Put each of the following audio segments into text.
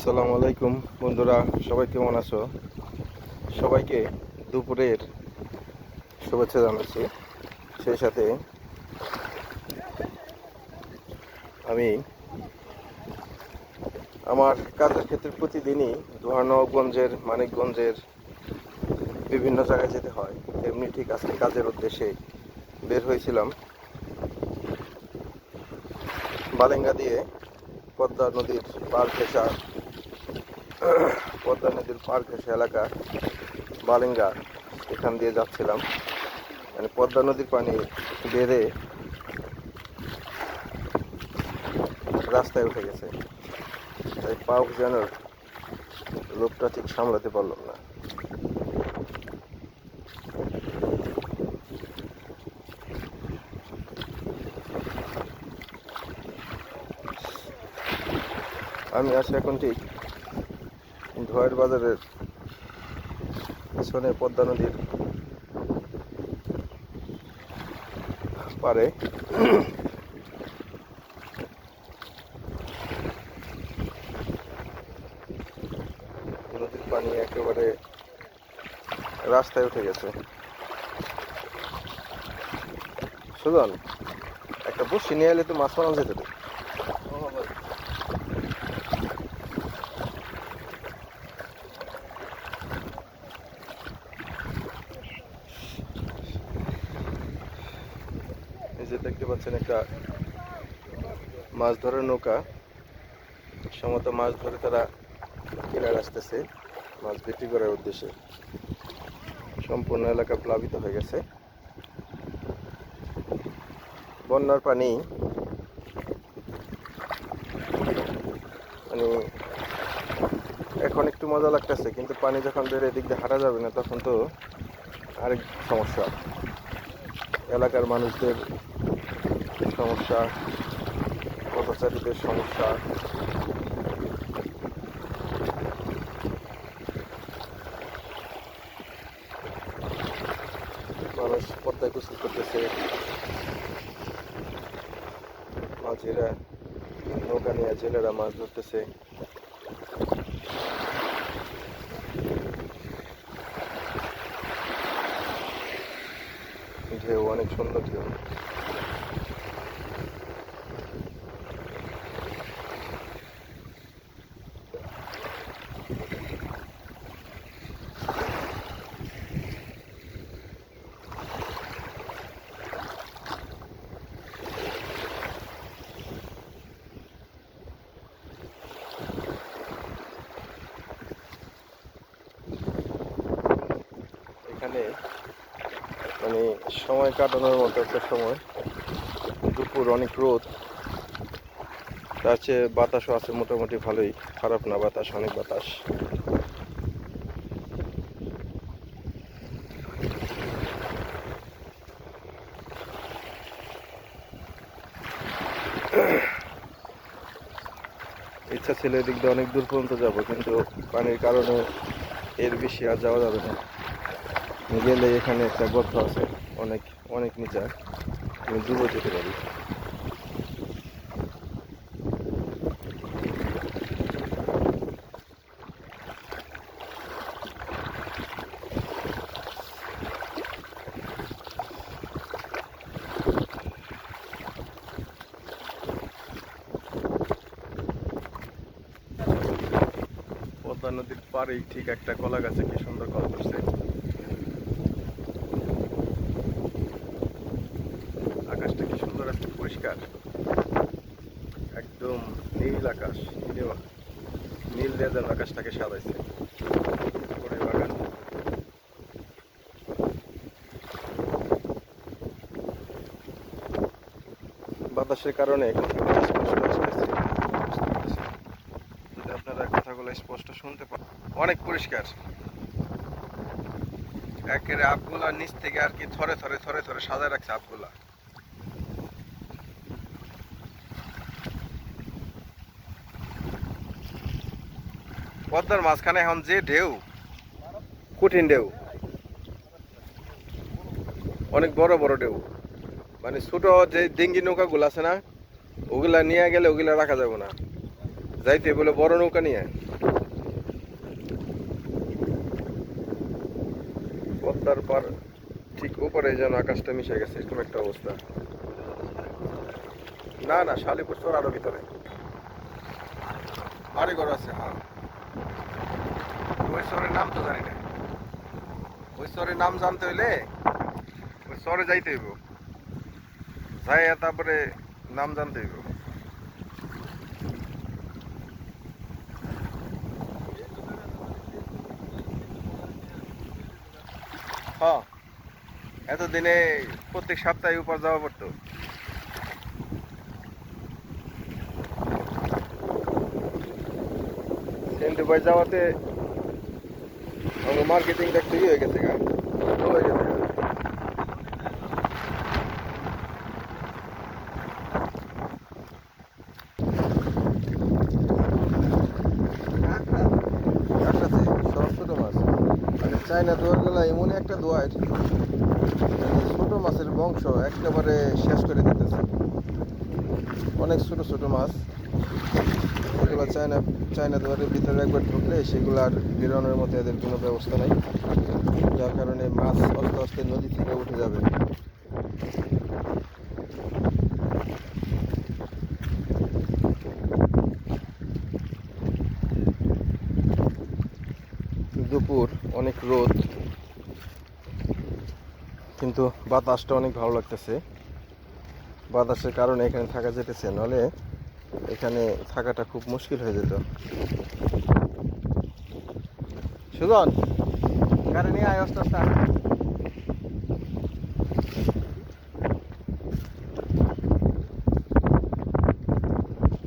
আসসালামু আলাইকুম, বন্ধুরা, সবাই কেমন আছো? সবাইকে দুপুরের শুভেচ্ছা জানাচ্ছি। সেই সাথে আমি আমার কাজের ক্ষেত্রে প্রতিদিনই ধোয়ানগঞ্জের মানিকগঞ্জের বিভিন্ন জায়গায় যেতে হয়। তেমনি ঠিক আজকে কাজের উদ্দেশ্যে বের হয়েছিলাম। বালেঙ্গা দিয়ে পদ্মা নদীর পার ঘেঁষা পদ্মা নদীর পার ঘেঁষা এলাকা বালেঙ্গা, এখান দিয়ে যাচ্ছিলাম। মানে পদ্মা নদীর পানি বেড়ে রাস্তায় উঠে গেছে। তাই পা যেন লোকটা ঠিক সামলাতে পারলাম না। আমি আছি এখন ঠিক ধোয়ার বাজারের পিছনে পদ্মা নদীর পারে। নদীর পানি একেবারে রাস্তায় উঠে গেছে। সুজন, একটা বসি নিয়ে এলে তো মাছ মারা যেত রে। এই যে দেখতে পাচ্ছেন একটা মাছ ধরার নৌকা সমত মাছ ধরে তারা কিনারে আসতেছে, মাছ বিক্রি করার উদ্দেশ্যে। সম্পূর্ণ এলাকা প্লাবিত হয়ে গেছে। বন্যার পানি মানে এখন একটু মজা লাগতেছে, কিন্তু পানি যখন বেড়ে এদিক দিয়ে হাঁটা যাবে না, তখন তো আরেক সমস্যা। এলাকার মানুষদের সমস্যা পথচারীদের সমস্যা। মানুষ পদ্মায় গোসল করতেছে। মাঝিরা নৌকা নিয়ে জেলেরা মাছ ধরতেছে। ঢেউ, অনেক সুন্দর ঢেউ এখানে মানে সময় কাটানোর মতো একটা সময়। দুপুর অনেক রোদ। তার চেয়ে বাতাসও আছে মোটামুটি ভালোই। খারাপ না, বাতাস, অনেক বাতাস। ইচ্ছা ছিল এদিক দিয়ে অনেক দূর পর্যন্ত যাব, কিন্তু পানির কারণে এর বেশি আর যাওয়া যাবে না। গেলে এখানে একটা গর্ত আছে, অনেক অনেক নিচা আমি দূরও যেতে পারি। পদ্মা নদীর পাড়েই ঠিক একটা কলা গাছে কি সুন্দর কলা করছে আকাশটা কি সুন্দর একটা পরিষ্কার। একদম নীল আকাশ, নীল নীল দিয়ে যেন আকাশটাকে সাজাইছে। বাগান। বাতাসের কারণে যদি আপনারা কথাগুলো স্পষ্ট শুনতে পান, অনেক পরিষ্কার। একের আপগুলা নিচ থেকে আর কি থরে থরে থরে থরে সাজায় রাখছে আপগুলা পদ্মার মাঝখানে এখন যে ঢেউ কঠিন ঢেউ। অনেক বড় বড় ঢেউ। মানে ছোট যে ডিঙ্গি নৌকাগুলো আছে না, ওগুলা নিয়ে গেলে ওগুলা রাখা যাবে না। যাইতে বলে বড় নৌকা নিয়ে। পদ্মার পার ঠিক উপরে যেন আকাশটা মিশে গেছে, এরকম একটা অবস্থা। না না, শালিপুর চর আরও ভিতরে। আরে ঘর আছে হ্যাঁ। ওই শহরের নাম তো জানি না। ওই শহরের নাম জানতে হইলে ওই শহরে যাইতে হইব। যাই তারপরে নাম জানতে হইব। হ্যাঁ এতদিনে প্রত্যেক সপ্তাহে উপর যাওয়া পড়তো। সেন্ট দুবাই যাওয়াতে আমার মার্কেটিংটা একটু হয়ে গেছে গা। হয়ে গেছে মানে চাইনা দোয়ারগুলা এমন একটা দোয়ার মানে ছোট মাছের বংশ একেবারে শেষ করে দিতেছে। অনেক ছোট ছোট মাছ। এগুলো চায়না চায়না দোয়ারের ভিতরে একবার ঢুকলে সেগুলো আর বেরোনোর মতো এদের কোনো ব্যবস্থা নাই। যার কারণে মাছ আস্তে আস্তে নদী থেকে উঠে যাবে। দুপুর, অনেক রোদ। কিন্তু বাতাসটা অনেক ভালো লাগতেছে। বাতাসের কারণে এখানে থাকা যেতেছে নাহলে এখানে থাকাটা খুব মুশকিল হয়ে যেত। সুজন গাড়ি নিয়ে আয় আস্তে আস্তে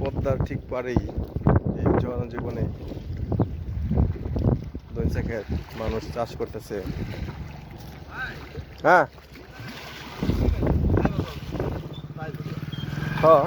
পদ্মার ঠিক পারেই এই জনজীবনে খেত মানুষ চাষ করতেছে। হ্যাঁ। হ্যাঁ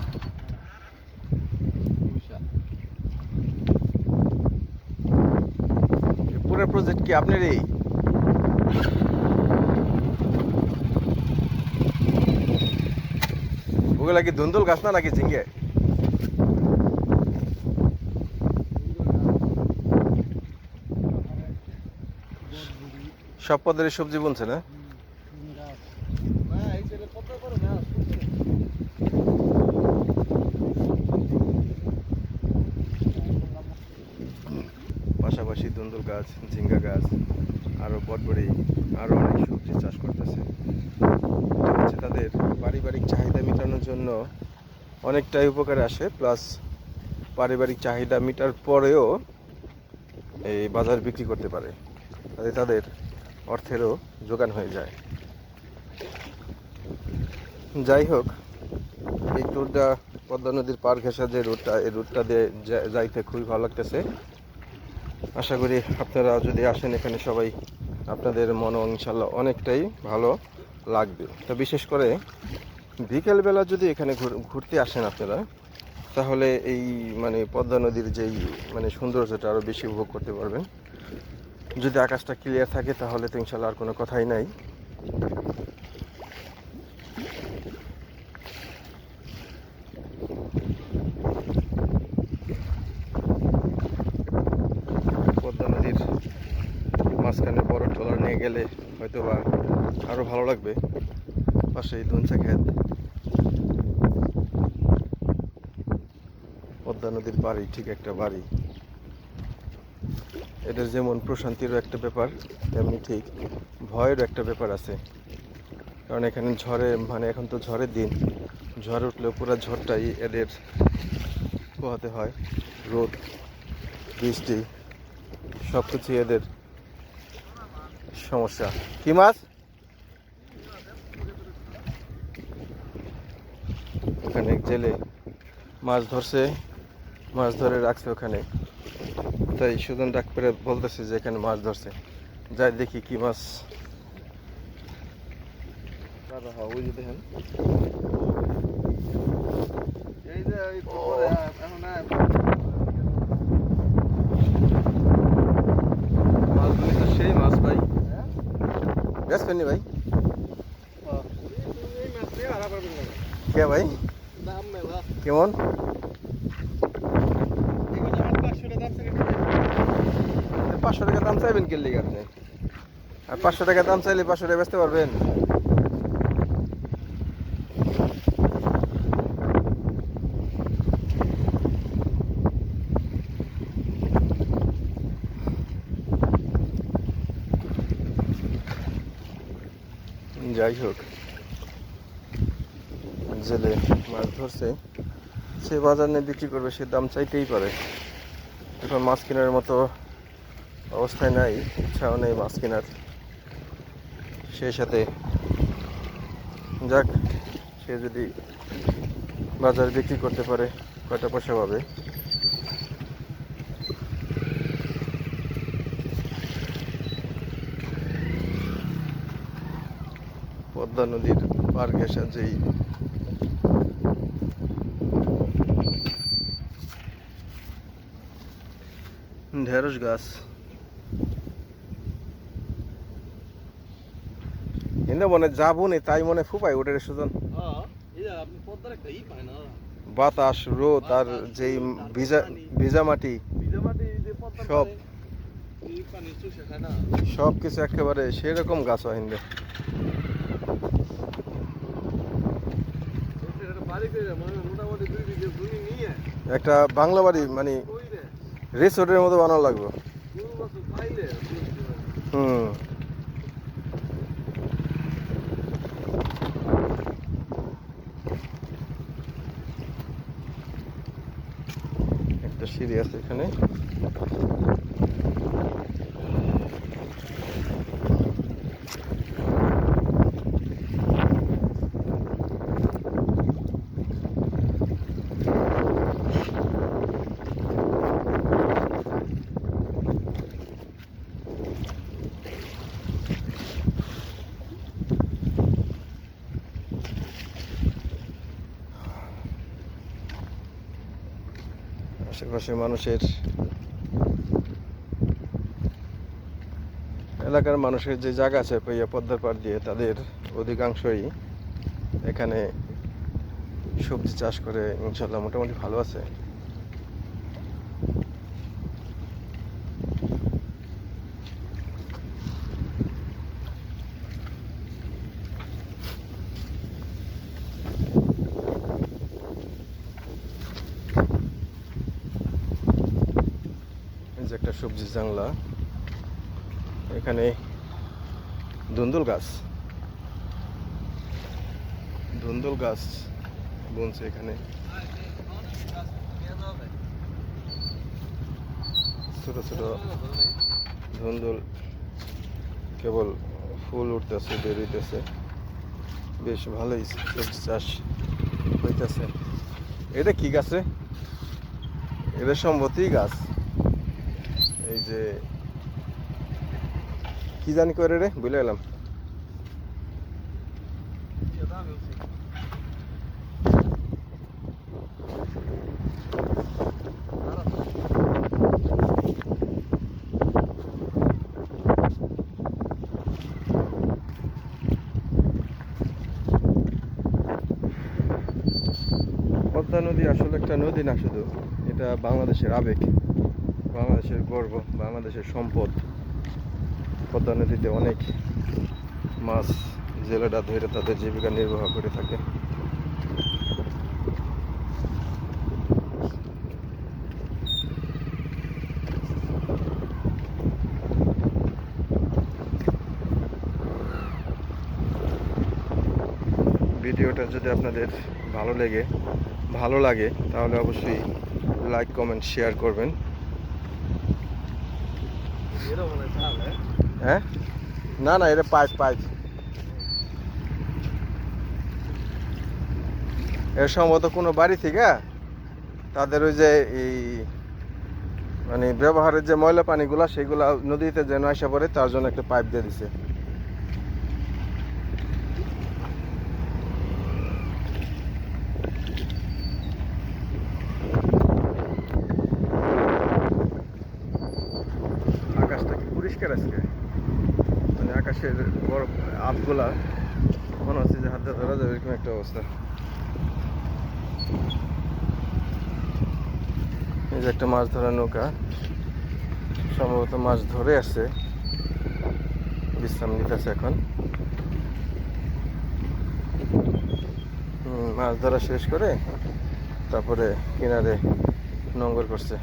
এই প্রজেক্ট কি আপনার এই? ওগুলা কি ধুন্দুল গাছ না নাকি ঝিঙ্গে? সব পদের সবজি বুনছে না এই ছেলে কত করে না পাশাপাশি ধুন্দুল গাছ, ঝিঙ্গা গাছ আরও বটবড়ি আরও অনেক সবজি চাষ করতেছে। হচ্ছে তাদের পারিবারিক চাহিদা মেটানোর জন্য অনেকটাই উপকারে আসে, প্লাস পারিবারিক চাহিদা মেটার পরেও এই বাজার বিক্রি করতে পারে। তাতে তাদের অর্থেরও যোগান হয়ে যায়। যাই হোক, এই ট্যুরটা পদ্মা নদীর পার ঘেঁষা যে রুটটা এই রুটটা দিয়ে যাইতে খুবই ভালো লাগতেছে। আশা করি আপনারা যদি আসেন এখানে সবাই আপনাদের মনও ইনশাল্লাহ অনেকটাই ভালো লাগবে। তো বিশেষ করে বিকেলবেলা যদি এখানে ঘুর- ঘুরতে আসেন আপনারা, তাহলে এই মানে পদ্মা নদীর যেই মানে সৌন্দর্যটা আরও বেশি উপভোগ করতে পারবেন। যদি আকাশটা ক্লিয়ার থাকে তাহলে তো ইনশাল্লাহ আর কোনো কথাই নাই পদ্মা নদীর মাঝখানে বড় গেলে হয়তো বা আরও ভালো লাগবে। পাশেই দুনচা ক্ষেত। পদ্মা নদীর বাড়ি, ঠিক একটা বাড়ি। এদের যেমন প্রশান্তিরও একটা ব্যাপার, তেমনি ঠিক ভয়েরও একটা ব্যাপার আছে। কারণ এখানে ঝড়ে মানে এখন তো ঝড়ের দিন। ঝড় উঠলেও পুরো ঝড়টাই এদের পোহাতে হয়। রোদ, বৃষ্টি সব কিছুই এদের সমস্যা। কি মাছ? ওখানে জেলে মাছ ধরছে মাছ ধরে রাখছে ওখানে। তাই সুজন ডাক করে বলতেছে যে এখানে মাছ ধরছে। যাই দেখি কি মাছ। হ্যাঁ ওই যে দেখেন। এই যে এখন সেই মাছ ভাই। হ্যাঁ? বেশ ভাই না কে ভাই কেমন পাঁচশো টাকা দাম চাইবেন কিনলে আপনি? আর পাঁচশো টাকা দাম চাইলে পাঁচশো টাকা বেচতে পারবেন। যাই হোক, জেলে মাছ ধরছে। সে বাজার নিয়ে বিক্রি করবে, সে দাম চাইতেই পারে। এখন মাছ কেনার মতো অবস্থায় নাই, ইচ্ছাও নেই মাছ কেনার। সেই সাথে যাক, সে যদি বাজার বিক্রি করতে পারে, কয়টা পয়সা পাবে? পদ্মা নদীর পার ঘেঁষা যেই ঢেঁড়স গাছ। কিন্তু মনে যাব নি তাই মনে ফুপাই ওটার সুজন হ্যাঁ বাতাস রোদ আর যেই ভিজা ভিজা মাটি। সব। সব কিছু একেবারে সেরকম গাছ হিন্দে এটা বাড়ি করে মানে মোটামুটি দুই বিঘে জমি নিয়ে একটা বাংলা বাড়ি মানে রিসোর্টের মতো বানানো লাগবে। হুম। একটা সিঁড়ি আছে এখানে। আশেপাশে মানুষের, এলাকার মানুষের যে জায়গা আছে পইয়া পদ্মার পাড় দিয়ে তাদের অধিকাংশই এখানে সবজি চাষ করে, ইনশাল্লাহ মোটামুটি ভালো আছে এই যে জাংলা এখানে ধুন্দুল গাছ। ধুন্দুল গাছ বুনছে এখানে। ছোট ছোট ধুন্দুল কেবল ফুল উঠতেছে বেরোইতেছে বেশ ভালোই সবজি চাষ হইতেছে। এটা কি গাছ এটা সম্ভবতই গাছ। এই যে, কি জানি করে রে বুঝলে গেলাম। পদ্মা নদী আসলে একটা নদী না শুধু, এটা বাংলাদেশের আবেগ। বাংলাদেশের গর্ব, বাংলাদেশের সম্পদ। পদ্মা নদীতে অনেক মাছ জেলেরা ধরে তাদের জীবিকা নির্বাহ করে থাকে। ভিডিওটা যদি আপনাদের ভালো লেগে, ভালো লাগে, তাহলে অবশ্যই লাইক কমেন্ট শেয়ার করবেন। হ্যাঁ হ্যাঁ? না না, এটা পাইপ পাইপ এর সম্ভবত কোনো বাড়ি থেকে তাদের ওই যে এই মানে ব্যবহারের যে ময়লা পানিগুলা, সেগুলা নদীতে যেন আসা পড়ে, তার জন্য একটা পাইপ দিয়ে দিছে আকাশটা কি পরিষ্কার আজকে মানে আকাশের বড় আপগুলা মনে হচ্ছে যে হাতে ধরা যাবে এরকম একটা অবস্থা। এই যে একটা মাছ ধরা নৌকা। সম্ভবত মাছ ধরে আসছে বিশ্রাম নিতেছে এখন। মাছ ধরা শেষ করে তারপরে কিনারে নোঙ্গর করছে।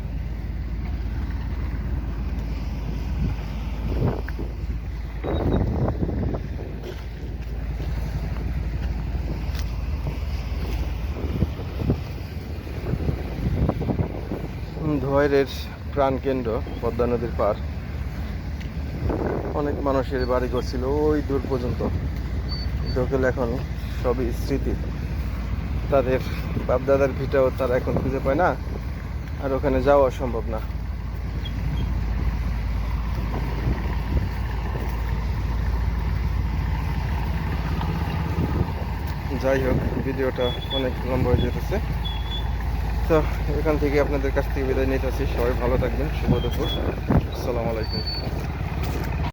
ধোয়াইরের প্রাণকেন্দ্র পদ্মা নদীর পার। অনেক মানুষের বাড়ি করছিল ওই দূর পর্যন্ত। দোকেল এখন সবই স্মৃতি। তাদের বাপদাদার ভিটাও তারা এখন খুঁজে পায় না, আর ওখানে যাওয়া সম্ভব না। যাই হোক, ভিডিওটা অনেক লম্বা হয়ে যেতেছে। তো এখান থেকে আপনাদের কাছ থেকে বিদায় নিতে আসি। সবাই ভালো থাকবেন, শুভ দুপুর। আসসালামু আলাইকুম।